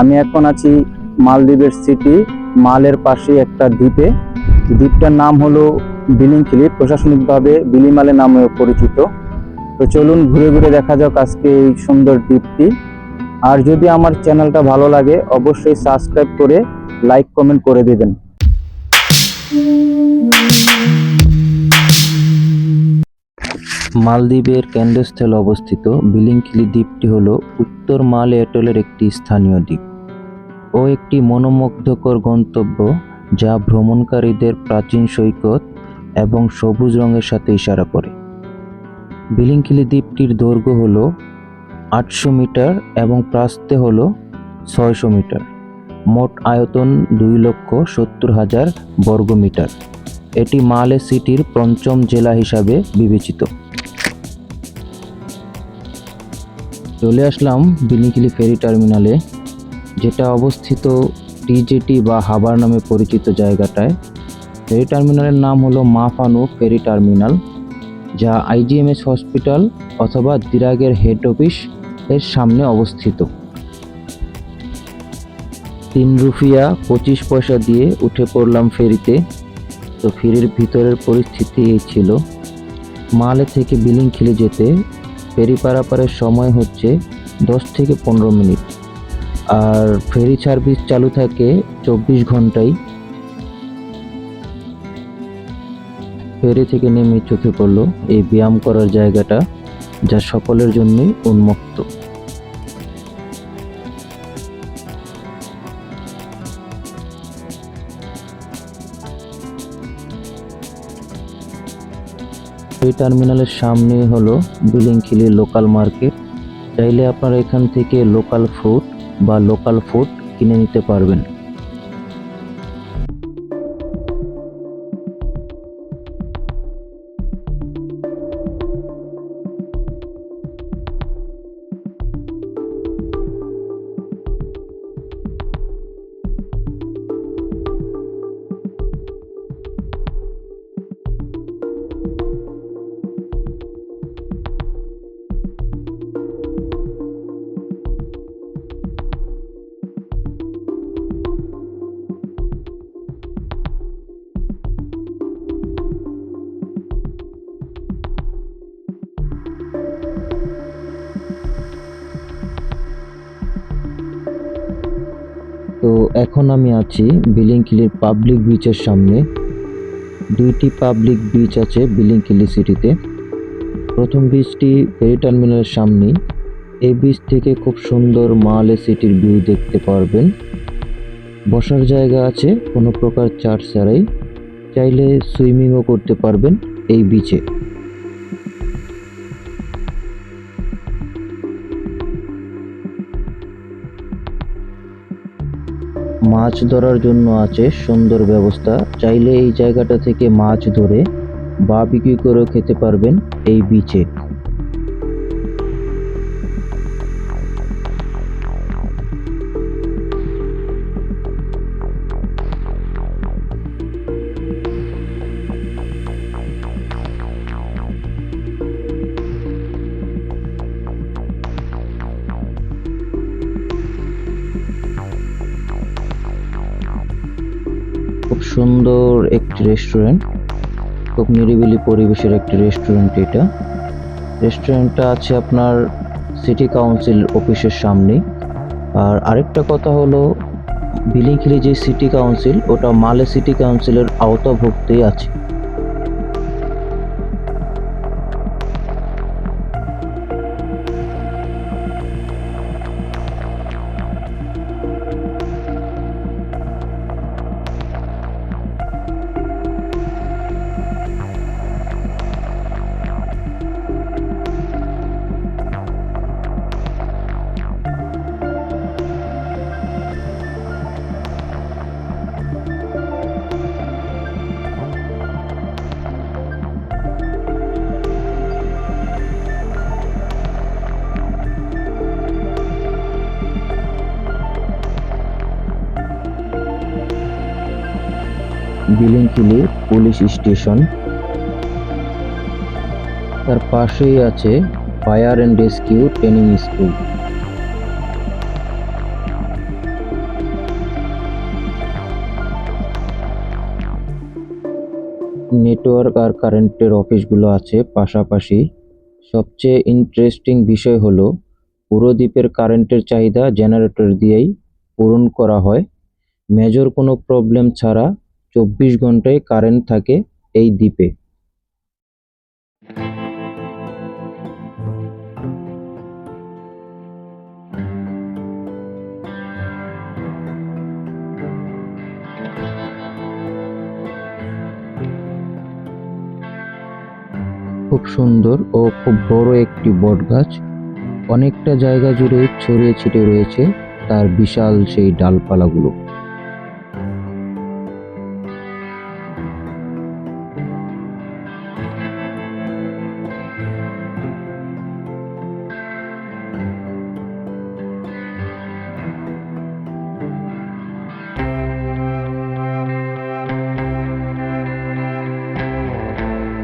আমি এখন আছি মালদ্বীপের সিটি মালের পাশে একটা দ্বীপে। দ্বীপটার নাম হলো বিলিংখিলি, প্রশাসনিকভাবে বিলিমালে নামে পরিচিত। তো চলুন ঘুরে ঘুরে দেখা যাক আজকে এই সুন্দর দ্বীপটি। আর যদি আমার চ্যানেলটা ভালো লাগে, অবশ্যই সাবস্ক্রাইব করে লাইক কমেন্ট করে দেবেন। মালদ্বীপের কেন্দ্রস্থলে অবস্থিত বিলিংকিলি দ্বীপটি হল উত্তর মাল এটলের একটি স্থানীয় দ্বীপ ও একটি মনোমুগ্ধকর গন্তব্য যা ভ্রমণকারীদের প্রাচীন সৈকত এবং সবুজ রঙের সাথে ইশারা করে। বিলিংকিলি দ্বীপটির দৈর্ঘ্য হল আটশো মিটার এবং প্রাস্তে হল ছয়শো মিটার। মোট আয়তন দুই লক্ষ সত্তর হাজার বর্গমিটার এটি মালে সিটির পঞ্চম জেলা হিসাবে বিবেচিত। চলে আসলাম বিনিকিলি ফেরি টার্মিনালে, যেটা অবস্থিত টিজেটি বা হাবার নামে পরিচিত জায়গাটায়। ফেরি টার্মিনালের নাম হলো মাফানু ফেরি টার্মিনাল, যা আইজিএমএস হসপিটাল অথবা দিরাগের হেড অফিস এর সামনে অবস্থিত। তিন রুফিয়া পঁচিশ পয়সা দিয়ে উঠে পড়লাম ফেরিতে। তো ফেরির ভিতরের পরিস্থিতি এই ছিল। মালে থেকে বিলিং খেলে যেতে ফেরি পারাপারের সময় হচ্ছে দশ থেকে পনেরো মিনিট। আর ফেরি সার্ভিস চালু থাকে চব্বিশ ঘন্টাই ফেরি থেকে নেমে চোখে পড়ল এই ব্যায়াম করার জায়গাটা যা সকলের জন্যই উন্মুক্ত। টার্মিনালের সামনে হলো বিলিংখিলি লোকাল মার্কেট চাইলে আপনারা এখান থেকে লোকাল ফ্রুট বা লোকাল ফুড কিনে নিতে পারবেন। এখন আমি আছি বিলিংকিলির পাবলিক বিচের সামনে। দুইটি পাবলিক বিচ আছে বিলিংকিলি সিটিতে। প্রথম বিচটি ফেরি টার্মিনালের সামনেই। এই বিচ থেকে খুব সুন্দর মালে সিটির ভিউ দেখতে পারবেন। বসার জায়গা আছে, কোনো প্রকার চার্জ ছাড়াই। চাইলে সুইমিংও করতে পারবেন এই বিচে। মাছ ধরার জন্য আছে সুন্দর ব্যবস্থা। চাইলে এই জায়গাটা থেকে মাছ ধরে বা বিক্রি করেও খেতে পারবেন এই বিচে সুন্দর একটি রেস্টুরেন্ট খুব নিরিবিলি পরিবেশের একটি রেস্টুরেন্ট এটা। রেস্টুরেন্টটা আছে আপনার সিটি কাউন্সিল অফিসের সামনে। আর আরেকটা কথা হলো বিলিখিলি যে সিটি কাউন্সিল ওটা মালে সিটি কাউন্সিলের আওতাভুক্তই আছে। Pipili police station. তার পাশেই আছে fire and rescue training school. Network আর কারেন্টের অফিসগুলো আছে পাশাপাশি। সবচেয়ে ইন্টারেস্টিং বিষয় হলো পুরো দ্বীপের কারেন্টের চাহিদা জেনারেটর দিয়েই পূরণ করা হয়। মেজর কোনো প্রবলেম ছাড়া চব্বিশ ঘন্টায় কারেন্ট থাকে এই দ্বীপে। খুব সুন্দর ও খুব বড় একটি বট গাছ অনেকটা জায়গা জুড়ে ছড়িয়ে ছিটিয়ে রয়েছে তার বিশাল সেই ডালপালাগুলো।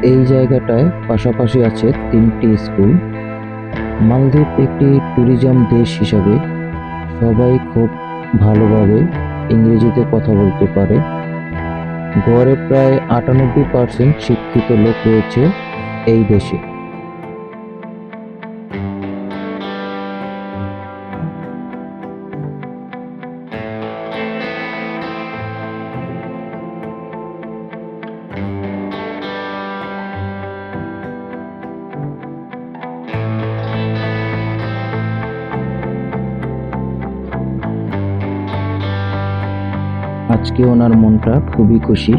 এই জায়গাটায় পাশাপাশি আছে তিনটি স্কুল। মালদ্বীপ একটি ট্যুরিজম দেশ হিসাবে সবাই খুব ভালোভাবে ইংরেজিতে কথা বলতে পারে। গড়ে প্রায় আটানব্বই পার্সেন্ট শিক্ষিত লোক রয়েছে এই দেশে। আজকে ওনার মনটা খুবই খুশি।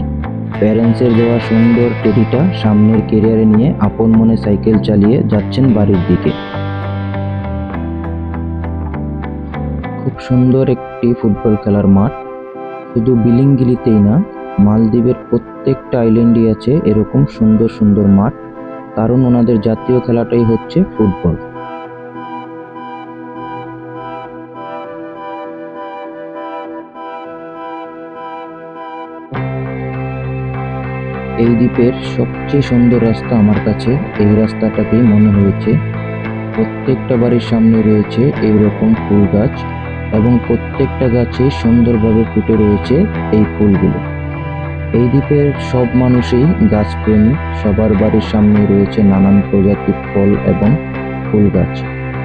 প্যারেন্টসের দেওয়া সুন্দর টেডিটা সামনের কেরিয়ারে নিয়ে আপন মনে সাইকেল চালিয়ে যাচ্ছেন বাড়ির দিকে। খুব সুন্দর একটি ফুটবল খেলার মাঠ। শুধু বিলিংগিলিতেই না, মালদ্বীপের প্রত্যেকটা আইল্যান্ডই আছে এরকম সুন্দর সুন্দর মাঠ। কারণ ওনাদের জাতীয় খেলাটাই হচ্ছে ফুটবল। এই দ্বীপের সবচেয়ে সুন্দর রাস্তা আমার কাছে। এই রাস্তাটাকেই মনে হয়েছে, প্রত্যেকটা বাড়ির সামনে রয়েছে এইরকম ফুল গাছ এবং প্রত্যেকটা গাছে সুন্দরভাবে ফুটে রয়েছে এই ফুলগুলো। এই দ্বীপের সব মানুষই গাছপ্রেমী, সবার বাড়ির সামনে রয়েছে নানান প্রজাতির ফল এবং ফুল গাছ।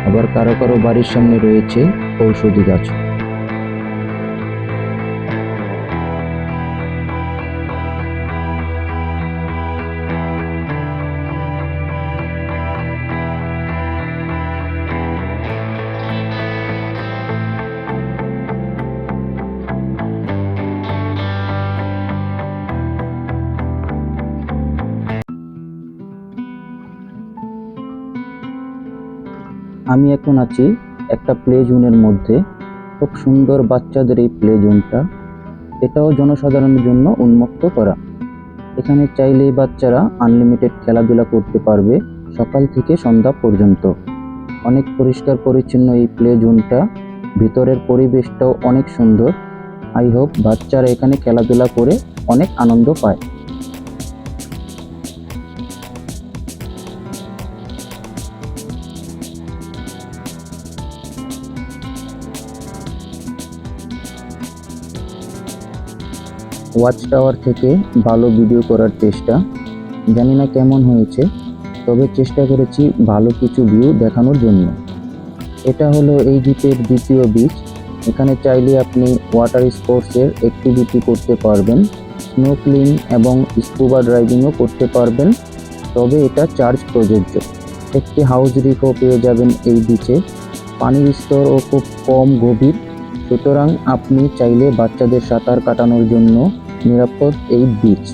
আবার কারও কারও বাড়ির সামনে রয়েছে ঔষধি গাছ। আমি এখন আছি একটা প্লে জোনের মধ্যে। খুব সুন্দর বাচ্চাদের এই প্লে জোনটা এটাও জনসাধারণের জন্য উন্মুক্ত করা। এখানে চাইলেই বাচ্চারা আনলিমিটেড খেলাধুলা করতে পারবে সকাল থেকে সন্ধ্যা পর্যন্ত। অনেক পরিষ্কার পরিচ্ছন্ন এই প্লে জোনটা ভিতরের পরিবেশটাও অনেক সুন্দর। আই হোপ বাচ্চারা এখানে খেলাধুলা করে অনেক আনন্দ পায়। ওয়াচ টাওয়ার থেকে ভালো ভিডিও করার চেষ্টা। জানি না কেমন হয়েছে, তবে চেষ্টা করেছি ভালো কিছু ভিউ দেখানোর জন্য। এটা হলো এই দ্বীপের দ্বিতীয় বিচ এখানে চাইলে আপনি ওয়াটার স্পোর্টসের অ্যাক্টিভিটি করতে পারবেন স্নোক্লিং এবং স্কুবা ড্রাইভিংও করতে পারবেন। তবে এটা চার্জ প্রযোজ্য। একটি হাউস রিফও পেয়ে যাবেন এই বিচে পানির স্তরও খুব কম গভীর। সুতরাং আপনি চাইলে বাচ্চাদের সাঁতার কাটানোর জন্য নিরাপদ এই বিচ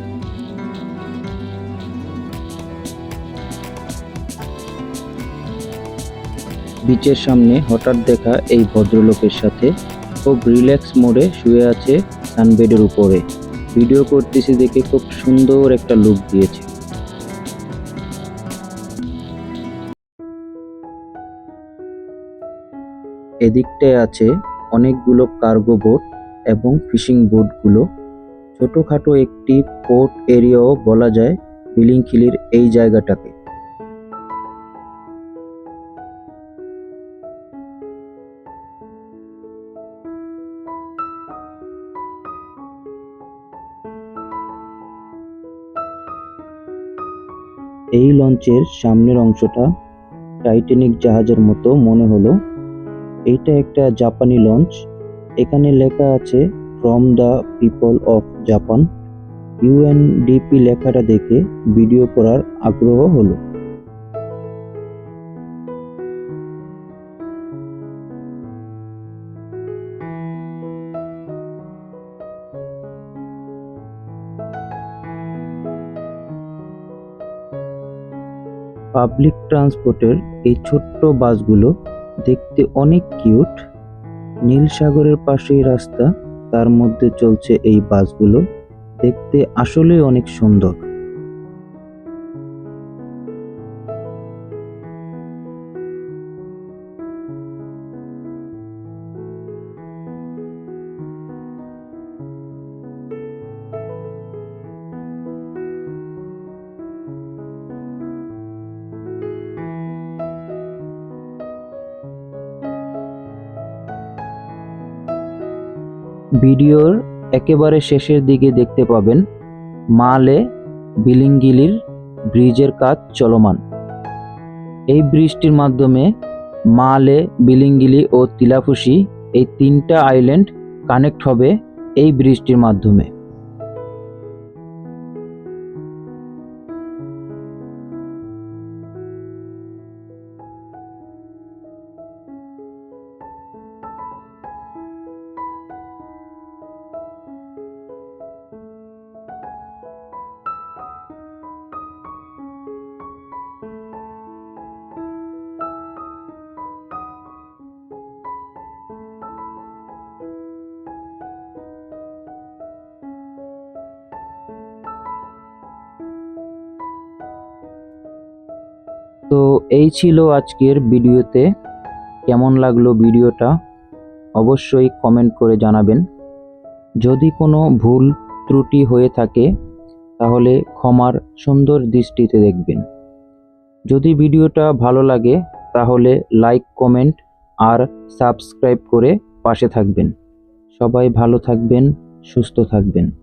বিচের সামনে হঠাৎ দেখা এই ভদ্রলোকের সাথে খুব রিল্যাক্স মোডে শুয়ে আছে সানবেডের উপরে। ভিডিও করতেছি দেখে খুব সুন্দর একটা লুক দিয়েছে। এদিকটায় আছে অনেকগুলো কার্গো বোট এবং ফিশিং বোটগুলো ছোটোখাটো একটি পোর্ট এরিয়াও বলা যায় বিলিংখিলির এই জায়গাটাকে। এই লঞ্চের সামনের অংশটা টাইটানিক জাহাজের মতো মনে হলো। এইটা একটা জাপানি লঞ্চ। এখানে লেখা আছে from the people of Japan UNDP লেখাটা দেখে ভিডিও করার আগ্রহ হলো। পাবলিক ট্রান্সপোর্টের এই ছোট্ট বাসগুলো দেখতে অনেক কিউট নীল সাগরের পাশেই রাস্তা। তার মধ্যে চলছে এই বাসগুলো। দেখতে আসলেই অনেক সুন্দর। ভিডিওর একেবারে শেষের দিকে দেখতে পাবেন মালে বিলিঙ্গিলির ব্রিজের কাজ চলমান। এই ব্রিজটির মাধ্যমে মালে বিলিঙ্গিলি ও তিলাফুসি এই তিনটা আইল্যান্ড কানেক্ট হবে এই ব্রিজটির মাধ্যমে। এই ছিল আজকের ভিডিওতে। কেমন লাগল ভিডিওটা? অবশ্যই কমেন্ট করে জানাবেন। যদি কোনো ভুল ত্রুটি হয়ে থাকে, তাহলে ক্ষমার সুন্দর দৃষ্টিতে দেখবেন। যদি ভিডিওটা ভালো লাগে, তাহলে লাইক কমেন্ট আর সাবস্ক্রাইব করে পাশে থাকবেন। সবাই ভালো থাকবেন, সুস্থ থাকবেন।